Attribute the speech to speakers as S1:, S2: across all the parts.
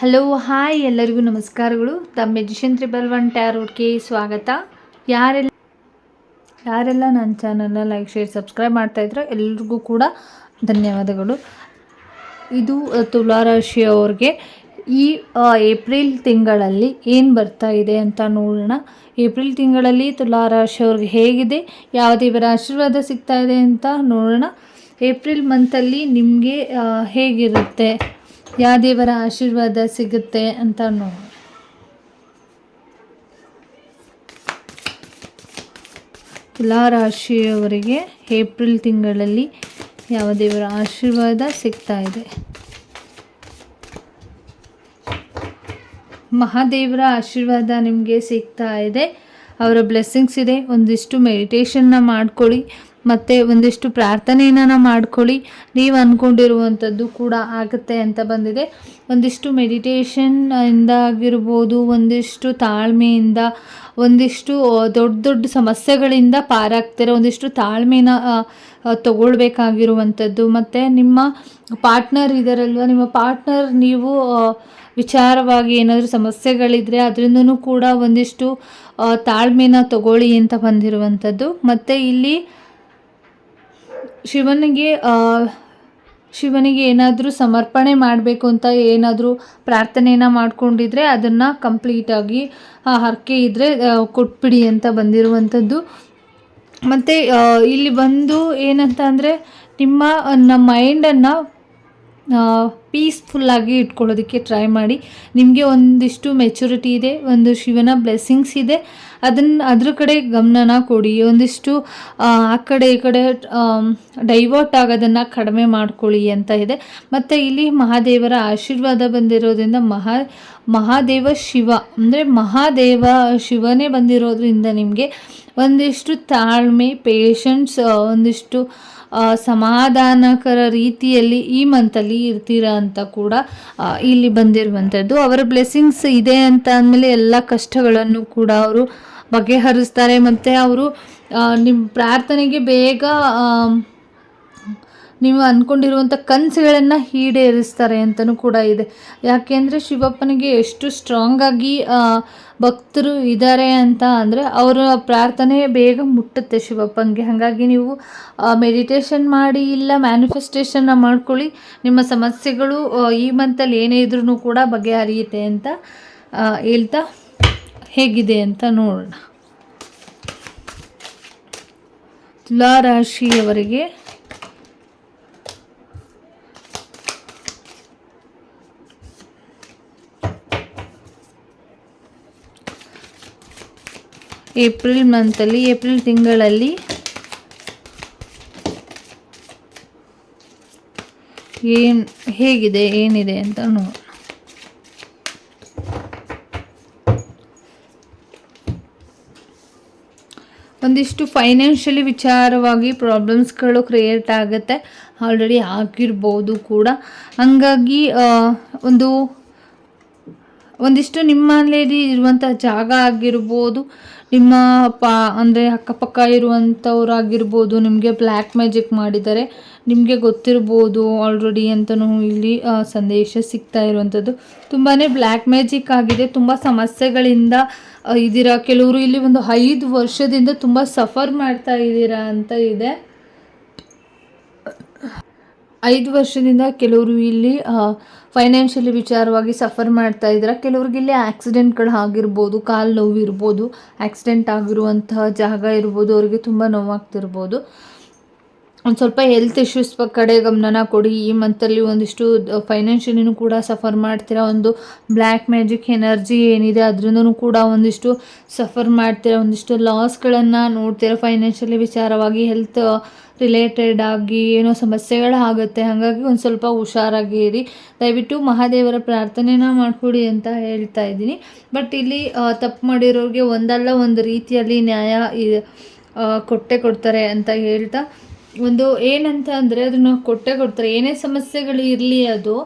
S1: Hello hi ಎಲ್ಲರಿಗೂ ನಮಸ್ಕಾರಗಳು. ತಮ್ಮ ಮೆಜಿಷಿಯನ್ ತ್ರಿಬಲ್ ಒನ್ ಟ್ಯಾರೋಟ್ಗೆ ಸ್ವಾಗತ. ಯಾರೆಲ್ಲ ಯಾರೆಲ್ಲ ನನ್ನ ಚಾನಲ್ನ ಲೈಕ್ ಶೇರ್ ಸಬ್ಸ್ಕ್ರೈಬ್ ಮಾಡ್ತಾ ಇದ್ರೆ ಎಲ್ರಿಗೂ ಕೂಡ ಧನ್ಯವಾದಗಳು. ಇದು ತುಲಾರಾಶಿಯವ್ರಿಗೆ ಈ ಏಪ್ರಿಲ್ ತಿಂಗಳಲ್ಲಿ ಏನು ಬರ್ತಾ ಇದೆ ಅಂತ ನೋಡೋಣ. ಏಪ್ರಿಲ್ ತಿಂಗಳಲ್ಲಿ ತುಲಾರಾಶಿಯವ್ರಿಗೆ ಹೇಗಿದೆ ಯಾವ ದೇವರ ಆಶೀರ್ವಾದ ಸಿಗ್ತಾ ಇದೆ ಅಂತ ನೋಡೋಣ. ಏಪ್ರಿಲ್ ಮಂತಲ್ಲಿ ನಿಮಗೆ ಹೇಗಿರುತ್ತೆ? ಯಾವ ದೇವರ ಆಶೀರ್ವಾದ ಸಿಗುತ್ತೆ ಅಂತ ನೋಡಿ. ತುಲಾ ರಾಶಿಯವರಿಗೆ ಏಪ್ರಿಲ್ ತಿಂಗಳಲ್ಲಿ ಯಾವ ದೇವರ ಆಶೀರ್ವಾದ ಸಿಗ್ತಾ ಇದೆ? ಮಹಾದೇವರ ಆಶೀರ್ವಾದ ನಿಮಗೆ ಸಿಗ್ತಾ ಇದೆ. ಅವರ ಬ್ಲೆಸ್ಸಿಂಗ್ಸ್ ಇದೆ. ಒಂದಿಷ್ಟು ಮೆಡಿಟೇಷನ್ನ ಮಾಡ್ಕೊಳ್ಳಿ. ಮತ್ತು ಒಂದಿಷ್ಟು ಪ್ರಾರ್ಥನೆಯನ್ನು ಮಾಡ್ಕೊಳ್ಳಿ. ನೀವು ಅಂದ್ಕೊಂಡಿರುವಂಥದ್ದು ಕೂಡ ಆಗುತ್ತೆ ಅಂತ ಬಂದಿದೆ. ಒಂದಿಷ್ಟು ಮೆಡಿಟೇಷನ್ ಇಂದ ಆಗಿರ್ಬೋದು, ಒಂದಿಷ್ಟು ತಾಳ್ಮೆಯಿಂದ, ಒಂದಿಷ್ಟು ದೊಡ್ಡ ದೊಡ್ಡ ಸಮಸ್ಯೆಗಳಿಂದ ಪಾರಾಗ್ತಾರೆ ಒಂದಿಷ್ಟು ತಾಳ್ಮೆನ ತಗೊಳ್ಬೇಕಾಗಿರುವಂಥದ್ದು. ಮತ್ತು ನಿಮ್ಮ ಪಾರ್ಟ್ನರ್ ಇದರಲ್ವ, ನಿಮ್ಮ ಪಾರ್ಟ್ನರ್ ನೀವು ವಿಚಾರವಾಗಿ ಏನಾದರೂ ಸಮಸ್ಯೆಗಳಿದ್ರೆ ಅದರಿಂದನೂ ಕೂಡ ಒಂದಿಷ್ಟು ತಾಳ್ಮೆನ ತಗೊಳ್ಳಿ ಅಂತ ಬಂದಿರುವಂಥದ್ದು. ಮತ್ತು ಇಲ್ಲಿ ಶಿವನಿಗೆ ಶಿವನಿಗೆ ಏನಾದರೂ ಸಮರ್ಪಣೆ ಮಾಡಬೇಕು ಅಂತ ಏನಾದರೂ ಪ್ರಾರ್ಥನೆಯನ್ನು ಮಾಡಿಕೊಂಡಿದ್ರೆ ಅದನ್ನು ಕಂಪ್ಲೀಟಾಗಿ ಆ ಹರಕೆ ಇದ್ದರೆ ಕೊಟ್ಬಿಡಿ ಅಂತ ಬಂದಿರುವಂಥದ್ದು. ಮತ್ತು ಇಲ್ಲಿ ಬಂದು ಏನಂತ ಅಂದರೆ, ನಿಮ್ಮ, ನಮ್ಮ ಮೈಂಡನ್ನು ಪೀಸ್ಫುಲ್ಲಾಗಿ ಇಟ್ಕೊಳ್ಳೋದಕ್ಕೆ ಟ್ರೈ ಮಾಡಿ. ನಿಮಗೆ ಒಂದಿಷ್ಟು ಮೆಚುರಿಟಿ ಇದೆ, ಒಂದು ಶಿವನ ಬ್ಲೆಸ್ಸಿಂಗ್ಸ್ ಇದೆ. ಅದನ್ನು ಅದ್ರ ಕಡೆ ಗಮನನ ಕೊಡಿ. ಒಂದಿಷ್ಟು, ಆ ಕಡೆ ಈ ಕಡೆ ಡೈವರ್ಟ್ ಆಗೋದನ್ನು ಕಡಿಮೆ ಮಾಡ್ಕೊಳ್ಳಿ ಅಂತ ಇದೆ. ಮತ್ತು ಇಲ್ಲಿ ಮಹಾದೇವರ ಆಶೀರ್ವಾದ ಬಂದಿರೋದ್ರಿಂದ ಮಹಾ, ಮಹಾದೇವ ಶಿವ, ಅಂದರೆ ಮಹಾದೇವ ಶಿವನೇ ಬಂದಿರೋದ್ರಿಂದ ನಿಮಗೆ ಒಂದಿಷ್ಟು ತಾಳ್ಮೆ ಪೇಷನ್ಸ್ ಒಂದಿಷ್ಟು ಸಮಾಧಾನಕರ ರೀತಿಯಲ್ಲಿ ಈ ಮಂತಲ್ಲಿ ಇರ್ತೀರಾ ಅಂತ ಕೂಡ ಇಲ್ಲಿ ಬಂದಿರುವಂಥದ್ದು. ಅವರ ಬ್ಲೆಸ್ಸಿಂಗ್ಸ್ ಇದೆ ಅಂತ ಅಂದಮೇಲೆ ಎಲ್ಲ ಕಷ್ಟಗಳನ್ನು ಕೂಡ ಅವರು ಬಗೆಹರಿಸ್ತಾರೆ. ಮತ್ತು ಅವರು ನಿಮ್ಮ ಪ್ರಾರ್ಥನೆಗೆ ಬೇಗ ನೀವು ಅಂದ್ಕೊಂಡಿರುವಂಥ ಕನಸುಗಳನ್ನು ಈಡೇರಿಸ್ತಾರೆ ಅಂತಲೂ ಕೂಡ ಇದೆ. ಯಾಕೆಂದರೆ ಶಿವಪ್ಪನಿಗೆ ಎಷ್ಟು ಸ್ಟ್ರಾಂಗಾಗಿ ಭಕ್ತರು ಇದ್ದಾರೆ ಅಂತ ಅಂದರೆ ಅವರ ಪ್ರಾರ್ಥನೆ ಬೇಗ ಮುಟ್ಟುತ್ತೆ ಶಿವಪ್ಪನಿಗೆ ಹಾಗಾಗಿ ನೀವು ಮೆಡಿಟೇಷನ್ ಮಾಡಿ ಇಲ್ಲ ಮ್ಯಾನಿಫೆಸ್ಟೇಷನ್ನ ಮಾಡ್ಕೊಳ್ಳಿ. ನಿಮ್ಮ ಸಮಸ್ಯೆಗಳು ಈ ಮಂತಲ್ಲಿ ಏನೇ ಇದ್ರೂ ಕೂಡ ಬಗೆಹರಿಯುತ್ತೆ ಅಂತ ಹೇಳ್ತಾ ಹೇಗಿದೆ ಅಂತ ನೋಡೋಣ. ತುಲಾ ಏಪ್ರಿಲ್ ಮಂತಲ್ಲಿ ಏಪ್ರಿಲ್ ತಿಂಗಳಲ್ಲಿ ಏನು, ಹೇಗಿದೆ, ಏನಿದೆ ಅಂತ ನೋಡೋಣ. ಒಂದಿಷ್ಟು ಫೈನಾನ್ಷಿಯಲಿ ವಿಚಾರವಾಗಿ ಪ್ರಾಬ್ಲಮ್ಸ್ಗಳು ಕ್ರಿಯೇಟ್ ಆಗುತ್ತೆ. ಆಲ್ರೆಡಿ ಆಗಿರ್ಬೋದು ಕೂಡ. ಹಂಗಾಗಿ ಒಂದು ಒಂದಿಷ್ಟು ನಿಮ್ಮಲ್ಲಿ ಇರುವಂಥ ಜಾಗ ಆಗಿರ್ಬೋದು, ನಿಮ್ಮ ಪಾ, ಅಂದರೆ ಅಕ್ಕಪಕ್ಕ ಇರುವಂಥವ್ರು ಆಗಿರ್ಬೋದು ನಿಮಗೆ ಬ್ಲ್ಯಾಕ್ ಮ್ಯಾಜಿಕ್ ಮಾಡಿದ್ದಾರೆ ನಿಮಗೆ ಗೊತ್ತಿರ್ಬೋದು ಆಲ್ರೆಡಿ ಅಂತಲೂ ಇಲ್ಲಿ ಸಂದೇಶ ಸಿಗ್ತಾ ಇರುವಂಥದ್ದು ತುಂಬಾ ಬ್ಲ್ಯಾಕ್ ಮ್ಯಾಜಿಕ್ ಆಗಿದೆ. ತುಂಬ ಸಮಸ್ಯೆಗಳಿಂದ ಇದ್ದೀರಾ? ಕೆಲವರು ಇಲ್ಲಿ ಒಂದು ಐದು ವರ್ಷದಿಂದ ತುಂಬ ಸಫರ್ ಮಾಡ್ತಾ ಇದ್ದೀರಾ ಅಂತ ಇದೆ. ಐದು ವರ್ಷದಿಂದ ಕೆಲವರು ಇಲ್ಲಿ ಫೈನಾನ್ಷಿಯಲಿ ವಿಚಾರವಾಗಿ ಸಫರ್ ಮಾಡ್ತಾ ಇದ್ದಾರೆ. ಕೆಲವ್ರಿಗೆ ಇಲ್ಲಿ ಆಕ್ಸಿಡೆಂಟ್ಗಳು ಆಗಿರ್ಬೋದು, ಕಾಲು ನೋವು ಇರ್ಬೋದು ಆಕ್ಸಿಡೆಂಟ್ ಆಗಿರುವಂತಹ ಜಾಗ ಇರ್ಬೋದು, ಅವರಿಗೆ ತುಂಬ ನೋವಾಗ್ತಿರ್ಬೋದು. ಒಂದು ಸ್ವಲ್ಪ ಹೆಲ್ತ್ ಇಶ್ಯೂಸ್ ಕಡೆ ಗಮನನ ಕೊಡಿ. ಈ ಮಂತಲ್ಲಿ ಒಂದಿಷ್ಟು ಫೈನಾನ್ಷಿಯಲಿನೂ ಕೂಡ ಸಫರ್ ಮಾಡ್ತೀರಾ? ಒಂದು ಬ್ಲ್ಯಾಕ್ ಮ್ಯಾಜಿಕ್ ಎನರ್ಜಿ ಏನಿದೆ, ಅದರಿಂದನೂ ಕೂಡ ಒಂದಿಷ್ಟು ಸಫರ್ ಮಾಡ್ತೀರಾ? ಒಂದಿಷ್ಟು ಲಾಸ್ಗಳನ್ನು ನೋಡ್ತೀರಾ? ಫೈನಾನ್ಷಿಯಲಿ ವಿಚಾರವಾಗಿ ಹೆಲ್ತ್ ರಿಲೇಟೆಡ್ ಆಗಿ ಏನೋ ಸಮಸ್ಯೆಗಳಾಗುತ್ತೆ ಹಾಗಾಗಿ ಒಂದು ಸ್ವಲ್ಪ ಹುಷಾರಾಗಿ ಇರಿ. ದಯವಿಟ್ಟು ಮಹಾದೇವರ ಪ್ರಾರ್ಥನೆನ ಮಾಡಿಕೊಡಿ ಅಂತ ಹೇಳ್ತಾ ಇದ್ದೀನಿ. ಬಟ್ ಇಲ್ಲಿ ತಪ್ಪು ಮಾಡಿರೋರಿಗೆ ಒಂದಲ್ಲ ಒಂದು ರೀತಿಯಲ್ಲಿ ನ್ಯಾಯ ಕೊಟ್ಟೆ ಕೊಡ್ತಾರೆ ಅಂತ ಹೇಳ್ತಾ. ಒಂದು ಏನಂತ ಅಂದರೆ ಅದನ್ನು ಕೊಟ್ಟೆ ಕೊಡ್ತಾರೆ. ಏನೇ ಸಮಸ್ಯೆಗಳು ಇರಲಿ ಅದು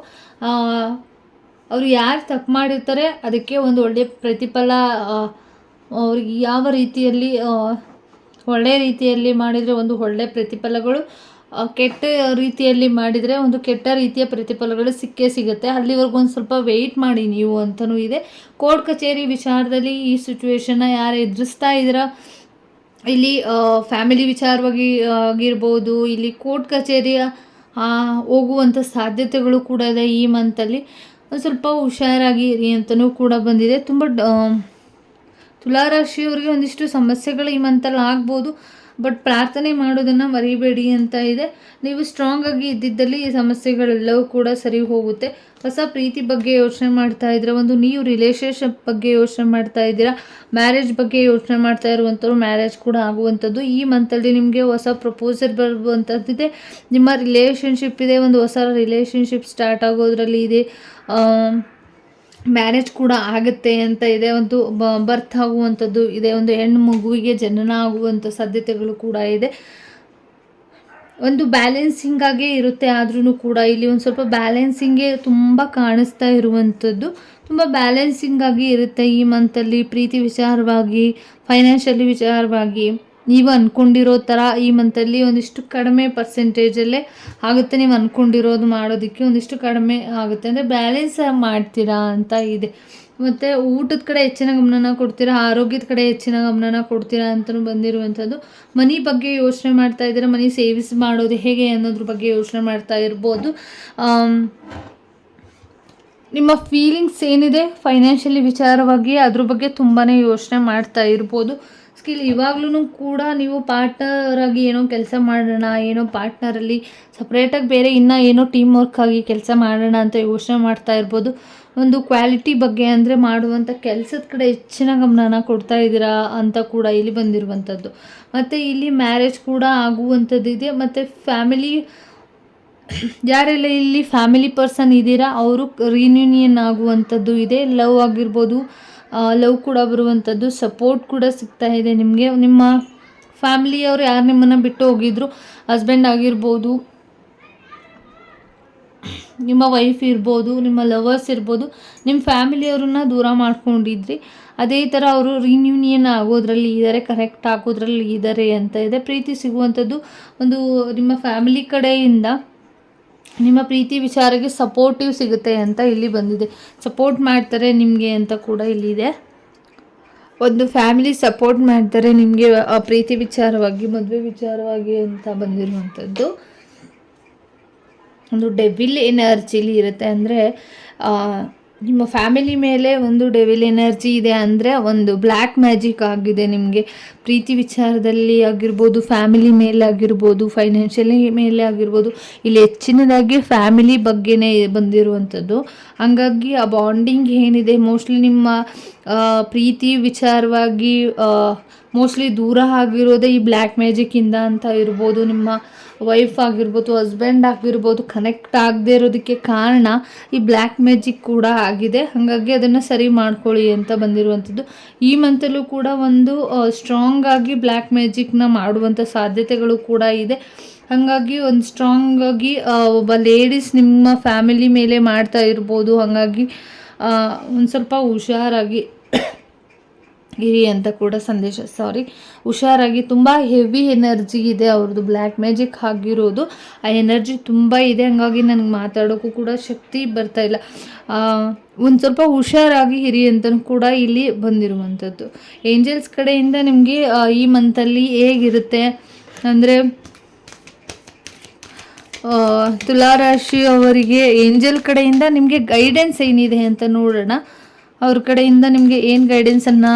S1: ಅವರು ಯಾರು ತಪ್ಪು ಮಾಡಿರ್ತಾರೆ ಅದಕ್ಕೆ ಒಂದು ಒಳ್ಳೆಯ ಪ್ರತಿಫಲ ಅವ್ರಿಗೆ ಯಾವ ರೀತಿಯಲ್ಲಿ ಒಳ್ಳೆಯ ರೀತಿಯಲ್ಲಿ ಮಾಡಿದರೆ ಒಂದು ಒಳ್ಳೆಯ ಪ್ರತಿಫಲಗಳು ಕೆಟ್ಟ ರೀತಿಯಲ್ಲಿ ಮಾಡಿದರೆ ಒಂದು ಕೆಟ್ಟ ರೀತಿಯ ಪ್ರತಿಫಲಗಳು ಸಿಕ್ಕೇ ಸಿಗುತ್ತೆ. ಅಲ್ಲಿವರೆಗೂ ಒಂದು ಸ್ವಲ್ಪ ವೆಯ್ಟ್ ಮಾಡಿ ನೀವು ಅಂತಲೂ ಇದೆ. ಕೋರ್ಟ್ ಕಚೇರಿ ವಿಚಾರದಲ್ಲಿ ಈ ಸಿಚುವೇಶನ್ನ ಯಾರು ಎದುರಿಸ್ತಾ ಇದ್ದೀರಾ ಇಲ್ಲಿ ಫ್ಯಾಮಿಲಿ ವಿಚಾರವಾಗಿ ಆಗಿರ್ಬೋದು, ಇಲ್ಲಿ ಕೋರ್ಟ್ ಕಚೇರಿಯ ಹೋಗುವಂಥ ಸಾಧ್ಯತೆಗಳು ಕೂಡ ಇದೆ ಈ ಮಂತಲ್ಲಿ ಒಂದು ಸ್ವಲ್ಪ ಹುಷಾರಾಗಿರಿ ಅಂತಲೂ ಕೂಡ ಬಂದಿದೆ. ತುಂಬ ತುಲಾರಾಶಿಯವರಿಗೆ ಒಂದಿಷ್ಟು ಸಮಸ್ಯೆಗಳು ಈ ಮಂತಲ್ಲಿ ಆಗ್ಬೋದು, ಬಟ್ ಪ್ರಾರ್ಥನೆ ಮಾಡೋದನ್ನು ಮರಿಬೇಡಿ ಅಂತ ಇದೆ. ನೀವು ಸ್ಟ್ರಾಂಗ್ ಆಗಿ ಇದ್ದಿದ್ದಲ್ಲಿ ಈ ಸಮಸ್ಯೆಗಳೆಲ್ಲವೂ ಕೂಡ ಸರಿ ಹೋಗುತ್ತೆ. ಹೊಸ ಪ್ರೀತಿ ಬಗ್ಗೆ ಯೋಚನೆ ಮಾಡ್ತಾ ಇದ್ದೀರಾ ಒಂದು ನೀವು ರಿಲೇಷನ್ಶಿಪ್ ಬಗ್ಗೆ ಯೋಚನೆ ಮಾಡ್ತಾ ಇದ್ದೀರಾ? ಮ್ಯಾರೇಜ್ ಬಗ್ಗೆ ಯೋಚನೆ ಮಾಡ್ತಾ ಇರುವಂಥವ್ರು ಮ್ಯಾರೇಜ್ ಕೂಡ ಆಗುವಂಥದ್ದು. ಈ ಮಂತಲ್ಲಿ ನಿಮಗೆ ಹೊಸ ಪ್ರಪೋಸಲ್ ಬರುವಂಥದ್ದಿದೆ ನಿಮ್ಮ ರಿಲೇಷನ್ಶಿಪ್ ಇದೆ, ಒಂದು ಹೊಸ ರಿಲೇಷನ್ಶಿಪ್ ಸ್ಟಾರ್ಟ್ ಆಗೋದ್ರಲ್ಲಿ ಇದೆ. ಮ್ಯಾರೇಜ್ ಕೂಡ ಆಗುತ್ತೆ ಅಂತ ಇದೆ. ಒಂದು ಬರ್ತ್ ಆಗುವಂಥದ್ದು ಇದೆ. ಒಂದು ಹೆಣ್ಣು ಮಗುವಿಗೆ ಜನನ ಆಗುವಂಥ ಸಾಧ್ಯತೆಗಳು ಕೂಡ ಇದೆ. ಒಂದು ಬ್ಯಾಲೆನ್ಸಿಂಗ್ ಆಗೇ ಇರುತ್ತೆ ಆದ್ರೂ ಕೂಡ ಇಲ್ಲಿ ಒಂದು ಸ್ವಲ್ಪ ಬ್ಯಾಲೆನ್ಸಿಂಗೇ ತುಂಬ ಕಾಣಿಸ್ತಾ ಇರುವಂಥದ್ದು. ತುಂಬ ಬ್ಯಾಲೆನ್ಸಿಂಗ್ ಆಗಿ ಇರುತ್ತೆ ಈ ಮಂತಲ್ಲಿ ಪ್ರೀತಿ ವಿಚಾರವಾಗಿ ಫೈನಾನ್ಷಿಯಲಿ ವಿಚಾರವಾಗಿ. ನೀವು ಅಂದ್ಕೊಂಡಿರೋ ಥರ ಈ ಮಂತಲ್ಲಿ ಒಂದಿಷ್ಟು ಕಡಿಮೆ ಪರ್ಸೆಂಟೇಜಲ್ಲೇ ಆಗುತ್ತೆ. ನೀವು ಅಂದ್ಕೊಂಡಿರೋದು ಮಾಡೋದಕ್ಕೆ ಒಂದಿಷ್ಟು ಕಡಿಮೆ ಆಗುತ್ತೆ. ಅಂದರೆ ಬ್ಯಾಲೆನ್ಸ್ ಮಾಡ್ತೀರಾ ಅಂತ ಇದೆ. ಮತ್ತು ಊಟದ ಕಡೆ ಹೆಚ್ಚಿನ ಗಮನನ ಕೊಡ್ತೀರಾ? ಆರೋಗ್ಯದ ಕಡೆ ಹೆಚ್ಚಿನ ಗಮನನ ಕೊಡ್ತೀರಾ ಅಂತಲೂ ಬಂದಿರುವಂಥದ್ದು. ಮನಿ ಬಗ್ಗೆ ಯೋಚನೆ ಮಾಡ್ತಾ ಇದ್ದೀರಾ? ಮನಿ ಸೇವಿಸ್ ಮಾಡೋದು ಹೇಗೆ ಅನ್ನೋದ್ರ ಬಗ್ಗೆ ಯೋಚನೆ ಮಾಡ್ತಾ ಇರ್ಬೋದು. ನಿಮ್ಮ ಫೀಲಿಂಗ್ಸ್ ಏನಿದೆ? ಫೈನಾನ್ಷಿಯಲಿ ವಿಚಾರವಾಗಿ ಅದ್ರ ಬಗ್ಗೆ ತುಂಬಾ ಯೋಚನೆ ಮಾಡ್ತಾ ಇರ್ಬೋದು. ಸ್ಕಿಲ್ ಇವಾಗ್ಲೂ ಕೂಡ ನೀವು ಪಾರ್ಟ್ನರ್ ಆಗಿ ಏನೋ ಕೆಲಸ ಮಾಡೋಣ, ಏನೋ ಪಾರ್ಟ್ನರಲ್ಲಿ ಸಪ್ರೇಟಾಗಿ ಬೇರೆ ಇನ್ನೂ ಏನೋ ಟೀಮ್ ವರ್ಕ್ ಆಗಿ ಕೆಲಸ ಮಾಡೋಣ ಅಂತ ಯೋಚನೆ ಮಾಡ್ತಾ ಇರ್ಬೋದು. ಒಂದು ಕ್ವಾಲಿಟಿ ಬಗ್ಗೆ ಅಂದರೆ ಮಾಡುವಂಥ ಕೆಲಸದ ಕಡೆ ಹೆಚ್ಚಿನ ಗಮನನ ಕೊಡ್ತಾ ಇದ್ದೀರಾ ಅಂತ ಕೂಡ ಇಲ್ಲಿ ಬಂದಿರುವಂಥದ್ದು. ಮತ್ತು ಇಲ್ಲಿ ಮ್ಯಾರೇಜ್ ಕೂಡ ಆಗುವಂಥದ್ದಿದೆ ಮತ್ತು ಫ್ಯಾಮಿಲಿ ಯಾರೆಲ್ಲ ಇಲ್ಲಿ ಫ್ಯಾಮಿಲಿ ಪರ್ಸನ್ ಇದ್ದೀರಾ, ಅವರು ರಿಯೂನಿಯನ್ ಆಗುವಂಥದ್ದು ಇದೆ. ಲವ್ ಆಗಿರ್ಬೋದು ಲವ್ ಕೂಡ ಬರುವಂಥದ್ದು ಸಪೋರ್ಟ್ ಕೂಡ ಸಿಗ್ತಾ ಇದೆ ನಿಮಗೆ. ನಿಮ್ಮ ಫ್ಯಾಮಿಲಿಯವರು ಯಾರು ನಿಮ್ಮನ್ನು ಬಿಟ್ಟು ಹೋಗಿದ್ರು? ಹಸ್ಬೆಂಡ್ ಆಗಿರ್ಬೋದು, ನಿಮ್ಮ ವೈಫ್ ಇರ್ಬೋದು, ನಿಮ್ಮ ಲವರ್ಸ್ ಇರ್ಬೋದು ನಿಮ್ಮ ಫ್ಯಾಮಿಲಿಯವ್ರನ್ನ ದೂರ ಮಾಡ್ಕೊಂಡಿದ್ರಿ. ಅದೇ ಥರ ಅವರು ರಿನ್ಯೂನಿಯನ್ ಆಗೋದ್ರಲ್ಲಿ ಇದ್ದಾರೆ ಕರೆಕ್ಟ್ ಆಗೋದ್ರಲ್ಲಿ ಇದ್ದಾರೆ ಅಂತ ಇದೆ. ಪ್ರೀತಿ ಸಿಗುವಂಥದ್ದು ಒಂದು ನಿಮ್ಮ ಫ್ಯಾಮಿಲಿ ಕಡೆಯಿಂದ ನಿಮ್ಮ ಪ್ರೀತಿ ವಿಚಾರಕ್ಕೆ ಸಪೋರ್ಟಿವ್ ಸಿಗುತ್ತೆ ಅಂತ ಇಲ್ಲಿ ಬಂದಿದೆ. ಸಪೋರ್ಟ್ ಮಾಡ್ತಾರೆ ನಿಮಗೆ ಅಂತ ಕೂಡ ಇಲ್ಲಿದೆ ಒಂದು ಫ್ಯಾಮಿಲಿ ಸಪೋರ್ಟ್ ಮಾಡ್ತಾರೆ ನಿಮಗೆ ಪ್ರೀತಿ ವಿಚಾರವಾಗಿ, ಮದುವೆ ವಿಚಾರವಾಗಿ ಅಂತ ಬಂದಿರುವಂಥದ್ದು. ಒಂದು ಡೆವಿಲ್ ಎನರ್ಜಿಲಿ ಇರುತ್ತೆ ಅಂದರೆ ನಿಮ್ಮ ಫ್ಯಾಮಿಲಿ ಮೇಲೆ ಒಂದು ಡೆವಿಲ್ ಎನರ್ಜಿ ಇದೆ ಅಂದರೆ ಒಂದು ಬ್ಲ್ಯಾಕ್ ಮ್ಯಾಜಿಕ್ ಆಗಿದೆ ನಿಮಗೆ. ಪ್ರೀತಿ ವಿಚಾರದಲ್ಲಿ ಆಗಿರ್ಬೋದು, ಫ್ಯಾಮಿಲಿ ಮೇಲೆ ಆಗಿರ್ಬೋದು, ಫೈನಾನ್ಷಿಯಲಿ ಮೇಲೆ ಆಗಿರ್ಬೋದು, ಇಲ್ಲಿ ಹೆಚ್ಚಿನದಾಗಿ ಫ್ಯಾಮಿಲಿ ಬಗ್ಗೆನೇ ಬಂದಿರುವಂಥದ್ದು. ಹಾಗಾಗಿ ಆ ಬಾಂಡಿಂಗ್ ಏನಿದೆ, ಮೋಸ್ಟ್ಲಿ ನಿಮ್ಮ ಪ್ರೀತಿ ವಿಚಾರವಾಗಿ ಮೋಸ್ಟ್ಲಿ ದೂರ ಆಗಿರೋದೇ ಈ ಬ್ಲ್ಯಾಕ್ ಮ್ಯಾಜಿಕ್ಕಿಂದ ಅಂತ ಇರ್ಬೋದು, ನಿಮ್ಮ ವೈಫ್ ಆಗಿರ್ಬೋದು ಹಸ್ಬೆಂಡ್ ಆಗಿರ್ಬೋದು ಕನೆಕ್ಟ್ ಆಗದೆ ಇರೋದಕ್ಕೆ ಕಾರಣ ಈ ಬ್ಲ್ಯಾಕ್ ಮ್ಯಾಜಿಕ್ ಕೂಡ ಆಗಿದೆ. ಹಾಗಾಗಿ ಅದನ್ನು ಸರಿ ಮಾಡ್ಕೊಳ್ಳಿ ಅಂತ ಬಂದಿರುವಂಥದ್ದು. ಈ ಮಂತಲ್ಲೂ ಕೂಡ ಒಂದು ಸ್ಟ್ರಾಂಗ್ ಆಗಿ ಬ್ಲ್ಯಾಕ್ ಮ್ಯಾಜಿಕ್ನ ಮಾಡುವಂಥ ಸಾಧ್ಯತೆಗಳು ಕೂಡ ಇದೆ. ಹಾಗಾಗಿ ಒಂದು ಸ್ಟ್ರಾಂಗ್ ಆಗಿ ಒಬ್ಬ ಲೇಡೀಸ್ ನಿಮ್ಮ ಫ್ಯಾಮಿಲಿ ಮೇಲೆ ಮಾಡ್ತಾ ಇರ್ಬೋದು. ಹಾಗಾಗಿ ಒಂದು ಸ್ವಲ್ಪ ಹುಷಾರಾಗಿ ಇರಿ ಅಂತ ಕೂಡ ಸಂದೇಶ. ಸಾರಿ ಹುಷಾರಾಗಿ ತುಂಬ ಹೆವಿ ಎನರ್ಜಿ ಇದೆ ಅವ್ರದ್ದು. ಬ್ಲ್ಯಾಕ್ ಮ್ಯಾಜಿಕ್ ಆಗಿರೋದು. ಆ ಎನರ್ಜಿ ತುಂಬ ಇದೆ. ಹಂಗಾಗಿ ನನಗೆ ಮಾತಾಡೋಕ್ಕೂ ಕೂಡ ಶಕ್ತಿ ಬರ್ತಾ ಇಲ್ಲ. ಒಂದು ಸ್ವಲ್ಪ ಹುಷಾರಾಗಿ ಹಿರಿ ಅಂತಲೂ ಕೂಡ ಇಲ್ಲಿ ಬಂದಿರುವಂಥದ್ದು ಏಂಜಲ್ಸ್ ಕಡೆಯಿಂದ ನಿಮಗೆ ಈ ಮಂತಲ್ಲಿ ಹೇಗಿರುತ್ತೆ? ಅಂದರೆ ತುಲಾರಾಶಿಯವರಿಗೆ ಏಂಜಲ್ ಕಡೆಯಿಂದ ನಿಮಗೆ ಗೈಡೆನ್ಸ್ ಏನಿದೆ ಅಂತ ನೋಡೋಣ. ಅವ್ರ ಕಡೆಯಿಂದ ನಿಮಗೆ ಏನು ಗೈಡೆನ್ಸನ್ನು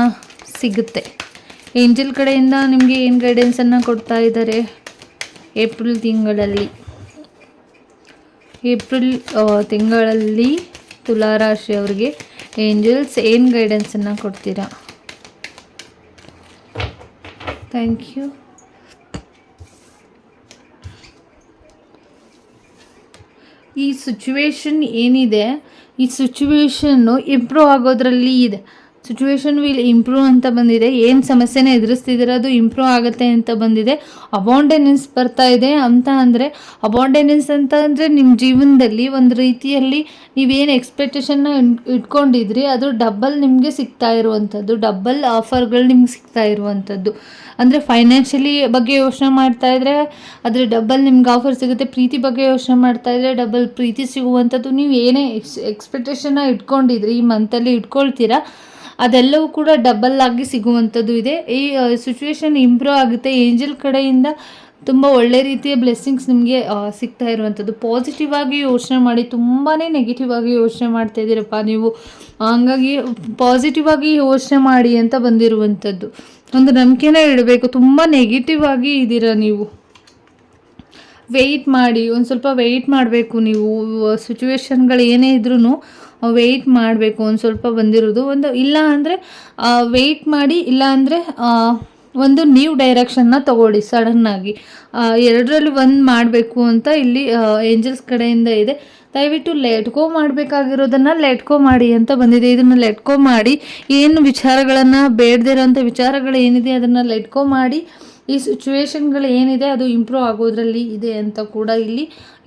S1: ಸಿಗುತ್ತೆ. ಏಂಜಲ್ ಕಡೆಯಿಂದ ನಿಮಗೆ ಏನು ಗೈಡೆನ್ಸನ್ನು ಕೊಡ್ತಾ ಇದ್ದಾರೆ ಏಪ್ರಿಲ್ ತಿಂಗಳಲ್ಲಿ. ಏಪ್ರಿಲ್ ತಿಂಗಳಲ್ಲಿ ತುಲಾರಾಶಿ ಅವರಿಗೆ ಏಂಜಲ್ಸ್ ಏನು ಗೈಡೆನ್ಸನ್ನು ಕೊಡ್ತೀರಾ? ಥ್ಯಾಂಕ್ ಯು ಈ ಸಿಚುವೇಶನ್ ಏನಿದೆ? ಈ ಸಿಚುವೇಶನ್ನು ಇಂಪ್ರೂವ್ ಆಗೋದ್ರಲ್ಲಿ ಇದೆ. ಸಿಚುವೇಶನ್ ವಿಲ್ ಇಂಪ್ರೂವ್ ಅಂತ ಬಂದಿದೆ. ಏನು ಸಮಸ್ಯೆನ ಎದುರಿಸ್ತಿದ್ದೀರ ಅದು ಇಂಪ್ರೂವ್ ಆಗುತ್ತೆ ಅಂತ ಬಂದಿದೆ. ಅಬಾಂಡೆನೆನ್ಸ್ ಬರ್ತಾ ಇದೆ ಅಂತ ಅಂದರೆ ಅಬಾಂಡೆನೆನ್ಸ್ ಅಂತ ಅಂದರೆ ನಿಮ್ಮ ಜೀವನದಲ್ಲಿ ಒಂದು ರೀತಿಯಲ್ಲಿ ನೀವೇನು ಎಕ್ಸ್ಪೆಕ್ಟೇಷನ್ನ ಇಟ್ಕೊಂಡಿದ್ರಿ, ಅದು ಡಬ್ಬಲ್ ನಿಮಗೆ ಸಿಗ್ತಾ ಇರುವಂಥದ್ದು. ಡಬ್ಬಲ್ ಆಫರ್ಗಳು ನಿಮ್ಗೆ ಸಿಗ್ತಾ ಇರುವಂಥದ್ದು. ಅಂದರೆ ಫೈನಾನ್ಷಿಯಲಿ ಬಗ್ಗೆ ಯೋಚನೆ ಮಾಡ್ತಾ ಇದ್ರೆ ಅದ್ರ ಡಬ್ಬಲ್ ನಿಮ್ಗೆ ಆಫರ್ ಸಿಗುತ್ತೆ. ಪ್ರೀತಿ ಬಗ್ಗೆ ಯೋಚನೆ ಮಾಡ್ತಾ ಇದ್ರೆ ಡಬಲ್ ಪ್ರೀತಿ ಸಿಗುವಂಥದ್ದು. ನೀವು ಏನೇ ಎಕ್ಸ್ ಎಕ್ಸ್ಪೆಕ್ಟೇಷನ್ನ ಇಟ್ಕೊಂಡಿದ್ರಿ, ಈ ಮಂತಲ್ಲಿ ಇಟ್ಕೊಳ್ತೀರಾ ಅದೆಲ್ಲವೂ ಕೂಡ ಡಬಲ್ ಆಗಿ ಸಿಗುವಂಥದ್ದು ಇದೆ. ಈ ಸಿಚುವೇಶನ್ ಇಂಪ್ರೂವ್ ಆಗುತ್ತೆ. ಏಂಜಲ್ ಕಡೆಯಿಂದ ತುಂಬ ಒಳ್ಳೆ ರೀತಿಯ ಬ್ಲೆಸ್ಸಿಂಗ್ಸ್ ನಿಮಗೆ ಸಿಗ್ತಾ ಇರುವಂಥದ್ದು. ಪಾಸಿಟಿವ್ ಆಗಿ ಯೋಚನೆ ಮಾಡಿ ತುಂಬಾ ನೆಗೆಟಿವ್ ಆಗಿ ಯೋಚನೆ ಮಾಡ್ತಾ ಇದ್ದೀರಪ್ಪ ನೀವು. ಹಂಗಾಗಿ ಪಾಸಿಟಿವ್ ಆಗಿ ಯೋಚನೆ ಮಾಡಿ ಅಂತ ಬಂದಿರುವಂಥದ್ದು. ಒಂದು ನಂಬಿಕೆನೇ ಇಡಬೇಕು. ತುಂಬ ನೆಗೆಟಿವ್ ಆಗಿ ಇದ್ದೀರಾ ನೀವು. ವೆಯ್ಟ್ ಮಾಡಿ, ಒಂದು ಸ್ವಲ್ಪ ವೆಯ್ಟ್ ಮಾಡಬೇಕು ನೀವು. ಸಿಚುವೇಶನ್ಗಳು ಏನೇ ಇದ್ರೂ ವೆಯ್ಟ್ ಮಾಡಬೇಕು, ಒಂದು ಸ್ವಲ್ಪ ಬಂದಿರೋದು. ಒಂದು ಇಲ್ಲ ಅಂದರೆ ವೆಯ್ಟ್ ಮಾಡಿ, ಇಲ್ಲ ಅಂದರೆ ಒಂದು ನ್ಯೂ ಡೈರೆಕ್ಷನ್ನ ತಗೊಳ್ಳಿ ಸಡನ್ನಾಗಿ ಎರಡರಲ್ಲಿ ಒಂದು ಮಾಡಬೇಕು ಅಂತ ಇಲ್ಲಿ ಏಂಜಲ್ಸ್ ಕಡೆಯಿಂದ ಇದೆ. ದಯವಿಟ್ಟು ಲೆಟ್ಕೋ ಮಾಡಬೇಕಾಗಿರೋದನ್ನು ಲೆಟ್ಕೋ ಮಾಡಿ ಅಂತ ಬಂದಿದೆ. ಇದನ್ನು ಲೆಟ್ಕೋ ಮಾಡಿ, ಏನು ವಿಚಾರಗಳನ್ನು ಬೇಡದಿರೋಂಥ ವಿಚಾರಗಳು ಏನಿದೆ ಅದನ್ನು ಲೆಟ್ಕೋ ಮಾಡಿ ಈ ಸಿಚುವೇಶನ್ಗಳು ಏನಿದೆ, ಅದು ಇಂಪ್ರೂವ್ ಆಗೋದ್ರಲ್ಲಿ ಇದೆ ಅಂತ ಕೂಡ ಇಲ್ಲಿ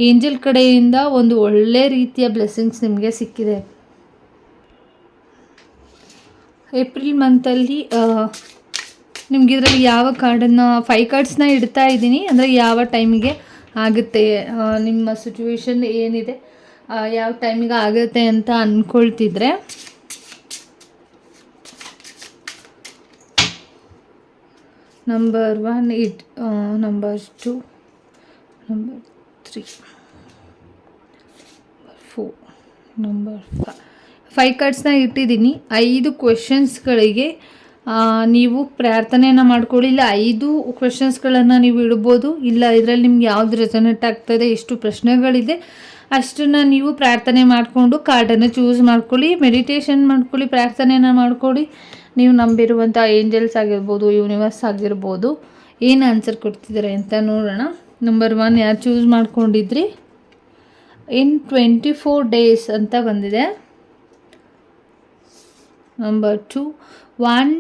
S1: ಏಂಜಲ್ ಕಡೆಯಿಂದ ಒಂದು ಒಳ್ಳೆ ರೀತಿಯ ಬ್ಲೆಸ್ಸಿಂಗ್ಸ್ ನಿಮಗೆ ಸಿಕ್ಕಿದೆ. ಏಪ್ರಿಲ್ ಮಂತಲ್ಲಿ ನಿಮ್ಗೆ ಇದರಲ್ಲಿ ಯಾವ ಕಾರ್ಡನ್ನು ಫೈವ್ ಕಾರ್ಡ್ಸ್ನ ಇಡ್ತಾ ಇದ್ದೀನಿ. ಅಂದರೆ ಯಾವ ಟೈಮಿಗೆ ಆಗುತ್ತೆ ನಿಮ್ಮ ಸಿಚುವೇಶನ್ ಏನಿದೆ ಯಾವ ಟೈಮಿಗೆ ಆಗುತ್ತೆ ಅಂತ ಅಂದ್ಕೊಳ್ತಿದ್ರೆ number one it number two number three four number fi five ಕಾರ್ಡ್ಸ್ನ ಇಟ್ಟಿದ್ದೀನಿ. ಐದು ಕ್ವೆಶನ್ಸ್ಗಳಿಗೆ ನೀವು ಪ್ರಾರ್ಥನೆಯನ್ನು ಮಾಡ್ಕೊಳ್ಳಿ ಇಲ್ಲ ಐದು ಕ್ವೆಶನ್ಸ್ಗಳನ್ನು ನೀವು ಇಡ್ಬೋದು. ಇಲ್ಲ, ಇದರಲ್ಲಿ ನಿಮ್ಗೆ ಯಾವ್ದು ರೆಸನೆಟ್ ಆಗ್ತದೆ, ಎಷ್ಟು ಪ್ರಶ್ನೆಗಳಿದೆ, ಅಷ್ಟನ್ನು ನೀವು ಪ್ರಾರ್ಥನೆ ಮಾಡಿಕೊಂಡು ಕಾರ್ಡನ್ನು ಚೂಸ್ ಮಾಡ್ಕೊಳ್ಳಿ. ಮೆಡಿಟೇಷನ್ ಮಾಡ್ಕೊಳ್ಳಿ, ಪ್ರಾರ್ಥನೆಯನ್ನು ಮಾಡ್ಕೊಳ್ಳಿ. ನೀವು ನಂಬಿರುವಂಥ ಏಂಜಲ್ಸ್ ಆಗಿರ್ಬೋದು ಯೂನಿವರ್ಸ್ ಆಗಿರ್ಬೋದು, ಏನು ಆನ್ಸರ್ ಕೊಡ್ತಿದ್ದಾರೆ ಅಂತ ನೋಡೋಣ. ನಂಬರ್ ಒನ್ ಯಾರು ಚೂಸ್ ಮಾಡ್ಕೊಂಡಿದ್ರಿ? ಇನ್ ಟ್ವೆಂಟಿ ಫೋರ್ ಡೇಸ್ ಅಂತ ಬಂದಿದೆ. Number two one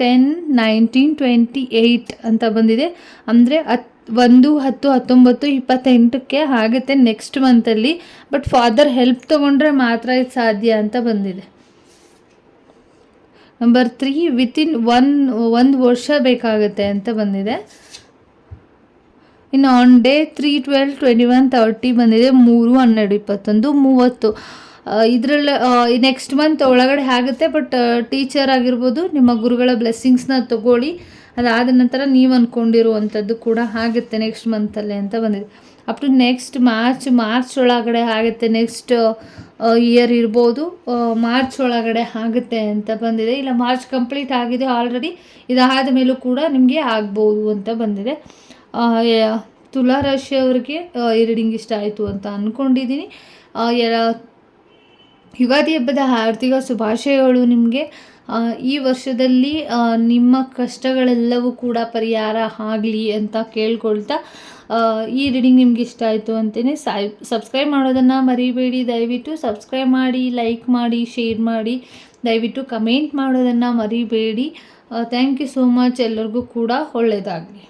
S1: ten nineteen twenty eight ಅಂತ ಬಂದಿದೆ. ಅಂದರೆ ಹತ್, ಒಂದು, ಹತ್ತು, ಹತ್ತೊಂಬತ್ತು, ಇಪ್ಪತ್ತೆಂಟಕ್ಕೆ ಆಗುತ್ತೆ ನೆಕ್ಸ್ಟ್ ಮಂತಲ್ಲಿ ಬಟ್ ಫಾದರ್ ಹೆಲ್ಪ್ ತೊಗೊಂಡ್ರೆ ಮಾತ್ರ ಇದು ಸಾಧ್ಯ ಅಂತ ಬಂದಿದೆ. ನಂಬರ್ ತ್ರೀ ವಿತಿನ್ ಒನ್ ಒಂದು ವರ್ಷ ಬೇಕಾಗುತ್ತೆ ಅಂತ ಬಂದಿದೆ. ಇನ್ನು on day three twelve twenty one thirty ಬಂದಿದೆ. ಮೂರು, ಹನ್ನೆರಡು, ಇಪ್ಪತ್ತೊಂದು, ಮೂವತ್ತು. ಇದರಲ್ಲಿ ನೆಕ್ಸ್ಟ್ ಮಂತ್ ಒಳಗಡೆ ಆಗುತ್ತೆ ಬಟ್ ಟೀಚರ್ ಆಗಿರ್ಬೋದು, ನಿಮ್ಮ ಗುರುಗಳ ಬ್ಲೆಸ್ಸಿಂಗ್ಸ್ನ ತಗೊಳ್ಳಿ. ಅದಾದ ನಂತರ ನೀವು ಅಂದ್ಕೊಂಡಿರುವಂಥದ್ದು ಕೂಡ ಆಗುತ್ತೆ ನೆಕ್ಸ್ಟ್ ಮಂತಲ್ಲೇ ಅಂತ ಬಂದಿದೆ. Up to next March March ಒಳಗಡೆ ಆಗುತ್ತೆ. ನೆಕ್ಸ್ಟ್ ಇಯರ್ ಇರ್ಬೋದು. ಮಾರ್ಚ್ ಒಳಗಡೆ ಆಗುತ್ತೆ ಅಂತ ಬಂದಿದೆ. ಇಲ್ಲ, ಮಾರ್ಚ್ ಕಂಪ್ಲೀಟ್ ಆಗಿದೆ ಆಲ್ರೆಡಿ ಇದಾದ ಮೇಲೂ ಕೂಡ ನಿಮಗೆ ಆಗ್ಬೋದು ಅಂತ ಬಂದಿದೆ. ತುಲಾ ರಾಶಿಯವರಿಗೆ ಈ ರೀಡಿಂಗ್ ಇಷ್ಟ ಆಯಿತು ಅಂತ ಅಂದ್ಕೊಂಡಿದ್ದೀನಿ ಯುಗಾದಿ ಹಬ್ಬದ ಆರ್ಥಿಕ ಶುಭಾಶಯಗಳು ನಿಮಗೆ. ಈ ವರ್ಷದಲ್ಲಿ ನಿಮ್ಮ ಕಷ್ಟಗಳೆಲ್ಲವೂ ಕೂಡ ಪರಿಹಾರ ಆಗಲಿ ಅಂತ ಕೇಳ್ಕೊಳ್ತಾ ಈ ರೀಡಿಂಗ್ ನಿಮ್ಗೆ ಇಷ್ಟ ಆಯಿತು ಅಂತಲೇ ಸಾಯ್ ಸಬ್ಸ್ಕ್ರೈಬ್ ಮಾಡೋದನ್ನು ಮರಿಬೇಡಿ. ದಯವಿಟ್ಟು ಸಬ್ಸ್ಕ್ರೈಬ್ ಮಾಡಿ ಲೈಕ್ ಮಾಡಿ ಶೇರ್ ಮಾಡಿ. ದಯವಿಟ್ಟು ಕಮೆಂಟ್ ಮಾಡೋದನ್ನು ಮರಿಬೇಡಿ. ಥ್ಯಾಂಕ್ ಯು ಸೋ ಮಚ್ ಎಲ್ಲರಿಗೂ ಕೂಡ ಒಳ್ಳೆಯದಾಗಲಿ